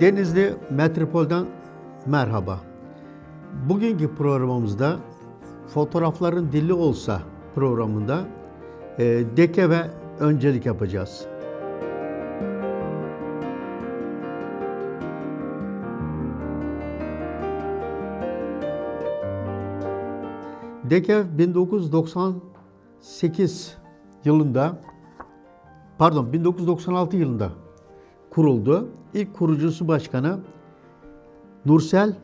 Denizli Metropol'den merhaba. Bugünkü programımızda Fotoğrafların Dili Olsa programında e, deke ve öncelik yapacağız. DEKEV 1998 yılında pardon 1996 yılında kuruldu. İlk kurucusu başkanı Nursel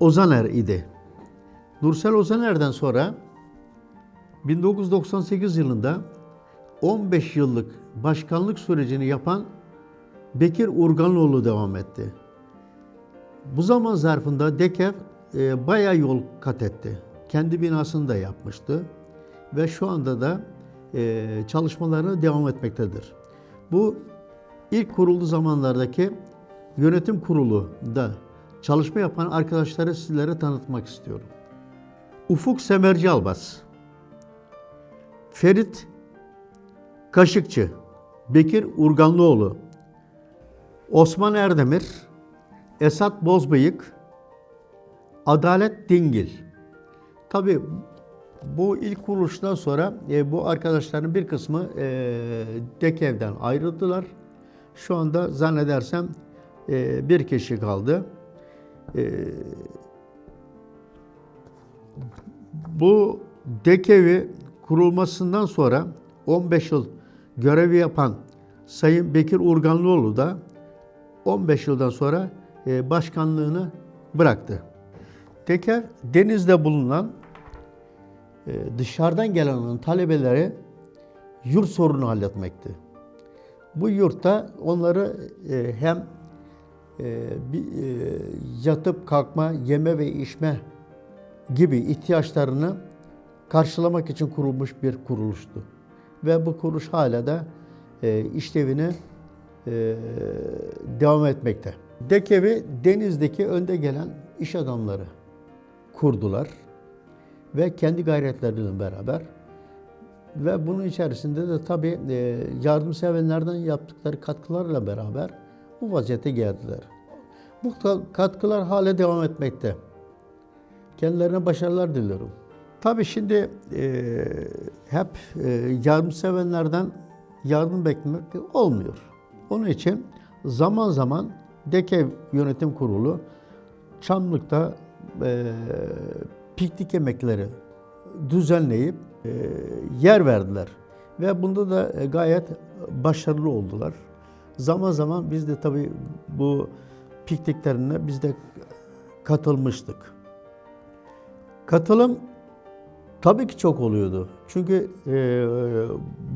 Ozaner idi. Nursel Ozaner'den sonra 1998 yılında 15 yıllık başkanlık sürecini yapan Bekir Urganlıoğlu devam etti. Bu zaman zarfında DEKEV e, bayağı yol kat etti. Kendi binasını da yapmıştı ve şu anda da e, çalışmalarına devam etmektedir. Bu ilk kurulduğu zamanlardaki yönetim kurulu da çalışma yapan arkadaşları sizlere tanıtmak istiyorum. Ufuk Semerci Albas, Ferit Kaşıkçı, Bekir Urganlıoğlu, Osman Erdemir, Esat Bozbıyık, Adalet Dingil. Tabii bu ilk kuruluştan sonra e, bu arkadaşların bir kısmı e, DEKEV'den ayrıldılar. Şu anda zannedersem e, bir kişi kaldı. E, bu DEKEV'i kurulmasından sonra 15 yıl görevi yapan Sayın Bekir Urganlıoğlu da 15 yıldan sonra e, başkanlığını bıraktı. Teker denizde bulunan e, dışarıdan gelen talebeleri yurt sorunu halletmekti. Bu yurtta onları e, hem e, bir, e, yatıp kalkma, yeme ve içme gibi ihtiyaçlarını karşılamak için kurulmuş bir kuruluştu. Ve bu kuruluş hala da e, işlevini e, devam etmekte. DEKEV'i denizdeki önde gelen iş adamları kurdular ve kendi gayretleriyle beraber ve bunun içerisinde de tabii e, yardımseverlerden yaptıkları katkılarla beraber bu vaziyete geldiler. Bu katkılar hala devam etmekte. Kendilerine başarılar diliyorum. Tabii şimdi e, hep e, yardımsevenlerden yardım beklemek olmuyor. Onun için zaman zaman DEKEV Yönetim Kurulu Çamlık'ta e, piknik yemekleri düzenleyip yer verdiler. Ve bunda da e, gayet başarılı oldular. Zaman zaman biz de tabii bu pikniklerine biz de katılmıştık. Katılım tabii ki çok oluyordu. Çünkü e,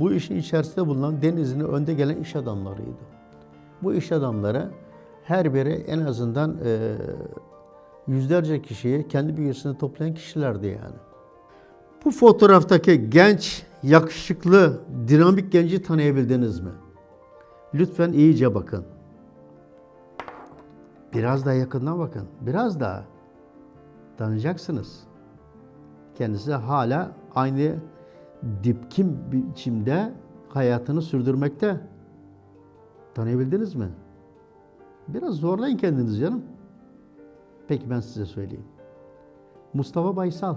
bu işin içerisinde bulunan denizin önde gelen iş adamlarıydı. Bu iş adamları her biri en azından e, yüzlerce kişiyi kendi bünyesinde toplayan kişilerdi yani. Bu fotoğraftaki genç, yakışıklı, dinamik genci tanıyabildiniz mi? Lütfen iyice bakın. Biraz daha yakından bakın. Biraz daha. Tanıyacaksınız. Kendisi hala aynı dipkim biçimde hayatını sürdürmekte. Tanıyabildiniz mi? Biraz zorlayın kendinizi canım. Peki ben size söyleyeyim. Mustafa Baysal.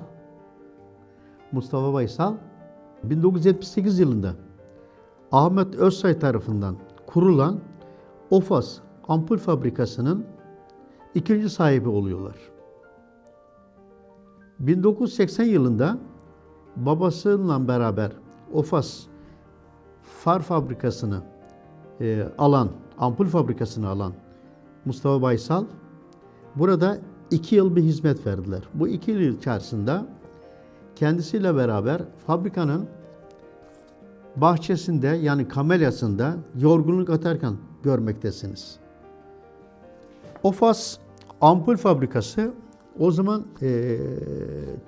Mustafa Baysal 1978 yılında Ahmet Özsay tarafından kurulan OFAS ampul fabrikasının ikinci sahibi oluyorlar. 1980 yılında babasıyla beraber OFAS far fabrikasını e, alan, ampul fabrikasını alan Mustafa Baysal burada iki yıl bir hizmet verdiler. Bu iki yıl içerisinde kendisiyle beraber fabrikanın bahçesinde yani kamelyasında yorgunluk atarken görmektesiniz. Ofas ampul fabrikası o zaman e,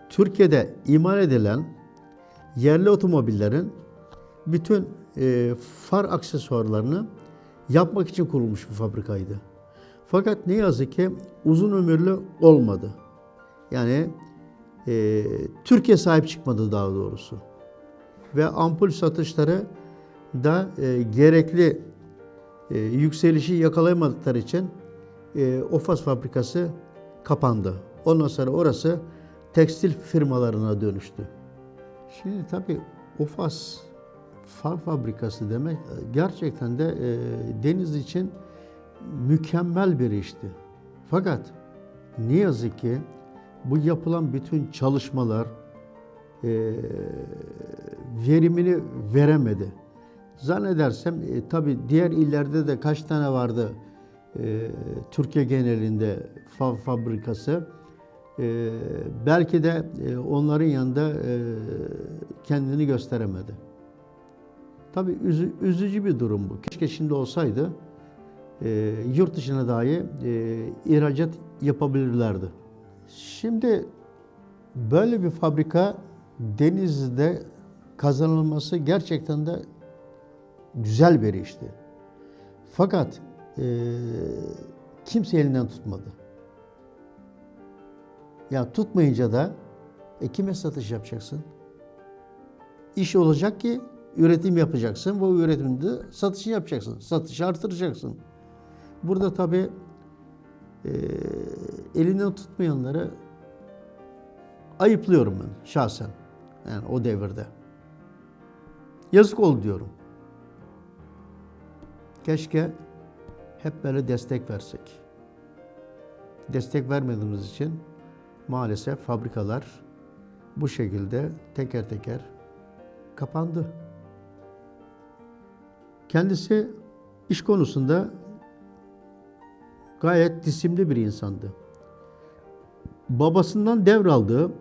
Türkiye'de imal edilen yerli otomobillerin bütün e, far aksesuarlarını yapmak için kurulmuş bir fabrikaydı. Fakat ne yazık ki uzun ömürlü olmadı. Yani e, Türkiye sahip çıkmadı daha doğrusu. Ve ampul satışları da e, gerekli e, yükselişi yakalayamadıkları için e, Ofas fabrikası kapandı. Ondan sonra orası tekstil firmalarına dönüştü. Şimdi tabii Ofas far fabrikası demek e, gerçekten de e, deniz için mükemmel bir işti. Fakat ne yazık ki bu yapılan bütün çalışmalar e, verimini veremedi. Zannedersem e, tabii diğer illerde de kaç tane vardı e, Türkiye genelinde fa- fabrikası. E, belki de e, onların yanında e, kendini gösteremedi. Tabii üzü- üzücü bir durum bu. Keşke şimdi olsaydı e, yurt dışına dahi e, ihracat yapabilirlerdi. Şimdi böyle bir fabrika Denizli'de kazanılması gerçekten de güzel bir işti. Fakat e, kimse elinden tutmadı. Ya tutmayınca da e, kime satış yapacaksın? İş olacak ki üretim yapacaksın ve o üretimde satışı yapacaksın. Satışı artıracaksın. Burada tabii e, elinden tutmayanları ayıplıyorum ben şahsen. Yani o devirde. Yazık oldu diyorum. Keşke hep böyle destek versek. Destek vermediğimiz için maalesef fabrikalar bu şekilde teker teker kapandı. Kendisi iş konusunda gayet disiplinli bir insandı. Babasından devraldığı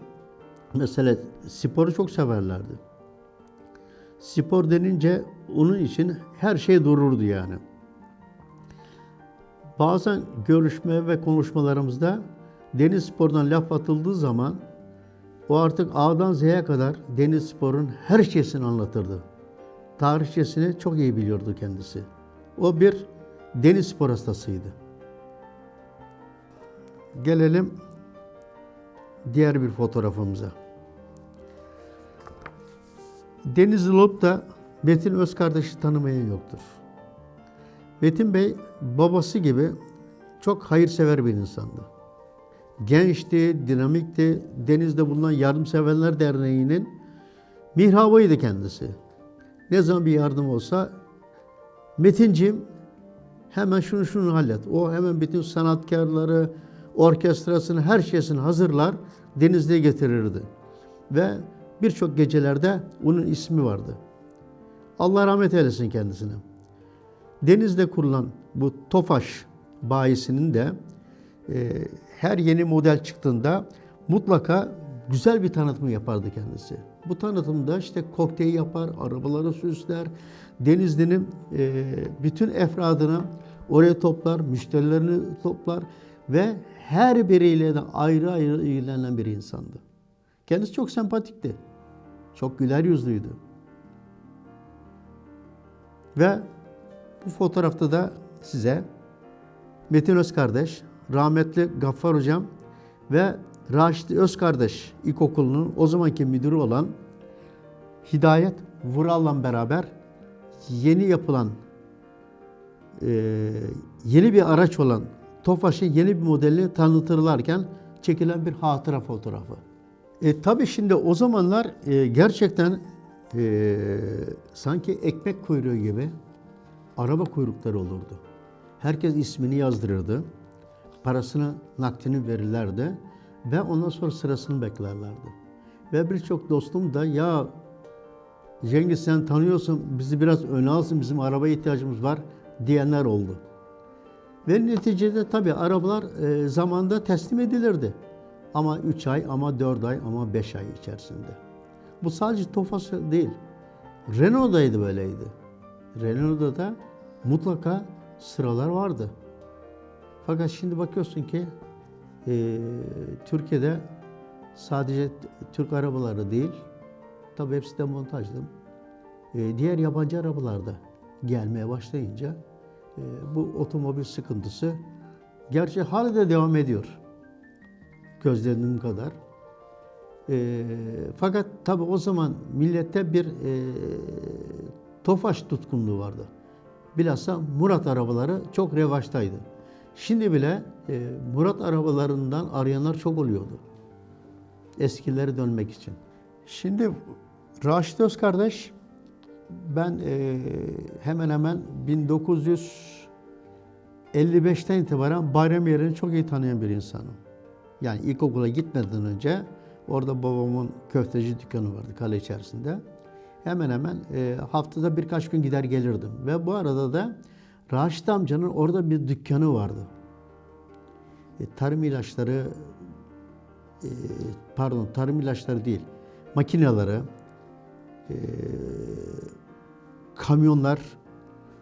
mesela sporu çok severlerdi. Spor denince onun için her şey dururdu yani. Bazen görüşme ve konuşmalarımızda deniz sporundan laf atıldığı zaman o artık A'dan Z'ye kadar deniz sporun her şeysini anlatırdı. Tarihçesini çok iyi biliyordu kendisi. O bir deniz spor hastasıydı. Gelelim diğer bir fotoğrafımıza. Denizli olup da Metin öz kardeşi tanımayan yoktur. Metin Bey babası gibi çok hayırsever bir insandı. Gençti, dinamikti. Denizde bulunan Yardımseverler Derneği'nin mihrabıydı kendisi. Ne zaman bir yardım olsa Metinciğim hemen şunu şunu hallet. O hemen bütün sanatkarları, orkestrasını, her şeysini hazırlar, Denizli'ye getirirdi. Ve birçok gecelerde onun ismi vardı. Allah rahmet eylesin kendisine. Denizde kurulan bu Tofaş bayisinin de e, her yeni model çıktığında mutlaka güzel bir tanıtımı yapardı kendisi. Bu tanıtımda işte kokteyl yapar, arabaları süsler, Denizli'nin e, bütün efradını oraya toplar, müşterilerini toplar ve her biriyle de ayrı ayrı ilgilenen bir insandı. Kendisi çok sempatikti. Çok güler yüzlüydü. Ve bu fotoğrafta da size Metin Özkardeş, rahmetli Gaffar Hocam ve Raşit Özkardeş İlkokulu'nun o zamanki müdürü olan Hidayet Vural'la beraber yeni yapılan yeni bir araç olan Tofaş'ın yeni bir modelini tanıtırlarken çekilen bir hatıra fotoğrafı. E, tabii şimdi o zamanlar e, gerçekten e, sanki ekmek kuyruğu gibi araba kuyrukları olurdu. Herkes ismini yazdırırdı. Parasını, nakdini verirlerdi. Ve ondan sonra sırasını beklerlerdi. Ve birçok dostum da ya Cengiz sen tanıyorsun bizi biraz öne alsın bizim arabaya ihtiyacımız var diyenler oldu. Ve neticede tabii arabalar e, zamanda teslim edilirdi. Ama 3 ay, ama 4 ay, ama 5 ay içerisinde. Bu sadece Tofaş değil. Renault'daydı böyleydi. Renault'da da mutlaka sıralar vardı. Fakat şimdi bakıyorsun ki e, Türkiye'de sadece Türk arabaları değil, tabii hepsi de montajlı. E, diğer yabancı arabalarda gelmeye başlayınca bu otomobil sıkıntısı gerçi hala da devam ediyor. Gözlediğim kadar. E, fakat tabii o zaman millette bir e, Tofaş tutkunluğu vardı. bilhassa Murat arabaları çok revaçtaydı. Şimdi bile e, Murat arabalarından arayanlar çok oluyordu. Eskileri dönmek için. Şimdi Raşit Öz kardeş ben e, hemen hemen 1955'ten itibaren bayram yerini çok iyi tanıyan bir insanım. Yani ilkokula gitmeden önce orada babamın köfteci dükkanı vardı kale içerisinde. Hemen hemen e, haftada birkaç gün gider gelirdim. Ve bu arada da Raşit amcanın orada bir dükkanı vardı. E, tarım ilaçları, e, pardon tarım ilaçları değil, makineleri, e, kamyonlar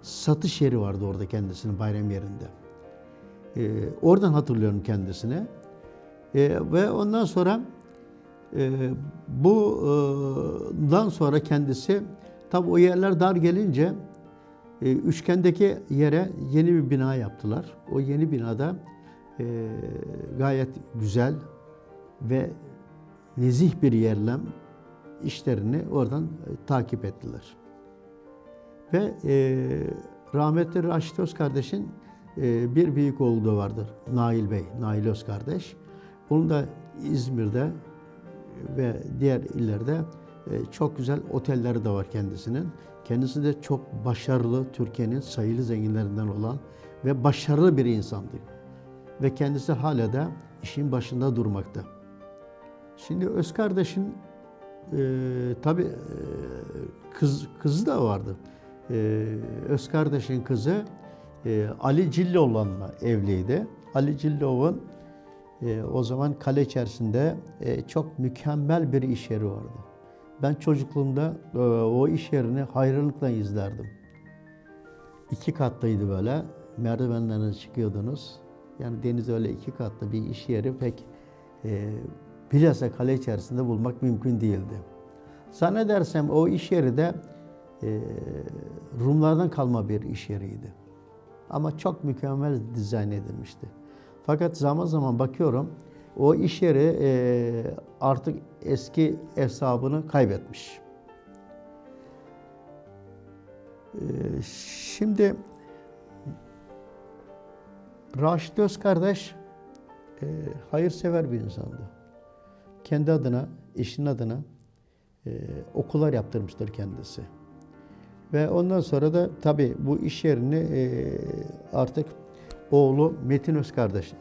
satış yeri vardı orada kendisinin bayram yerinde. E, oradan hatırlıyorum kendisini. E, ve ondan sonra e, bundan sonra kendisi tabi o yerler dar gelince e, üçgendeki yere yeni bir bina yaptılar. O yeni binada e, gayet güzel ve nezih bir yerle işlerini oradan e, takip ettiler. Ve e, rahmetli Raşit Öz kardeşin e, bir büyük oğlu da vardır. Nail Bey, Nail Öz kardeş. Onun da İzmir'de ve diğer illerde e, çok güzel otelleri de var kendisinin. Kendisi de çok başarılı, Türkiye'nin sayılı zenginlerinden olan ve başarılı bir insandı. Ve kendisi hala da işin başında durmakta. Şimdi Öz kardeşin e, tabi e, kız kızı da vardı. E, Öz kardeşin kızı e, Ali Cilloğlu'nla evliydi. Ali Cilloğlu'nun e, o zaman kale içerisinde e, çok mükemmel bir iş yeri vardı. Ben çocukluğumda e, o iş yerini hayranlıkla izlerdim. İki katlıydı böyle. Merdivenlerden çıkıyordunuz. Yani deniz öyle iki katlı bir iş yeri pek e, bilhassa kale içerisinde bulmak mümkün değildi. Zannedersem o iş yeri de e, Rumlardan kalma bir iş yeriydi. Ama çok mükemmel dizayn edilmişti. Fakat zaman zaman bakıyorum o iş yeri e, artık eski hesabını kaybetmiş. E, şimdi Raşit Öz kardeş e, hayırsever bir insandı. Kendi adına, işin adına e, okullar yaptırmıştır kendisi. Ve ondan sonra da tabii bu iş yerini e, artık oğlu Metin Öz kardeşle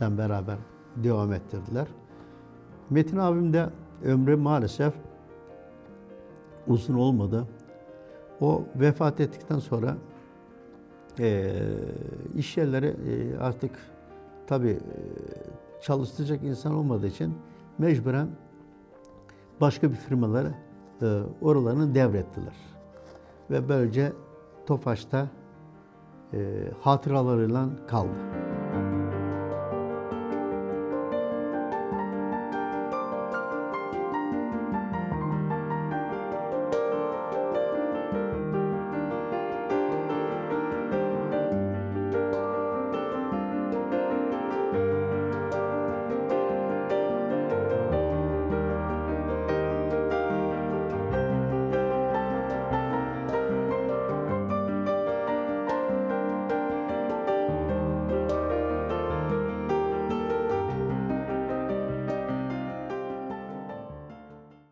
beraber devam ettirdiler. Metin abim de ömrü maalesef uzun olmadı. O vefat ettikten sonra e, iş yerleri e, artık tabii çalıştıracak insan olmadığı için mecburen başka bir firmalara e, oralarını devrettiler. Ve böylece Tofaş'ta e, hatıralarıyla kaldı.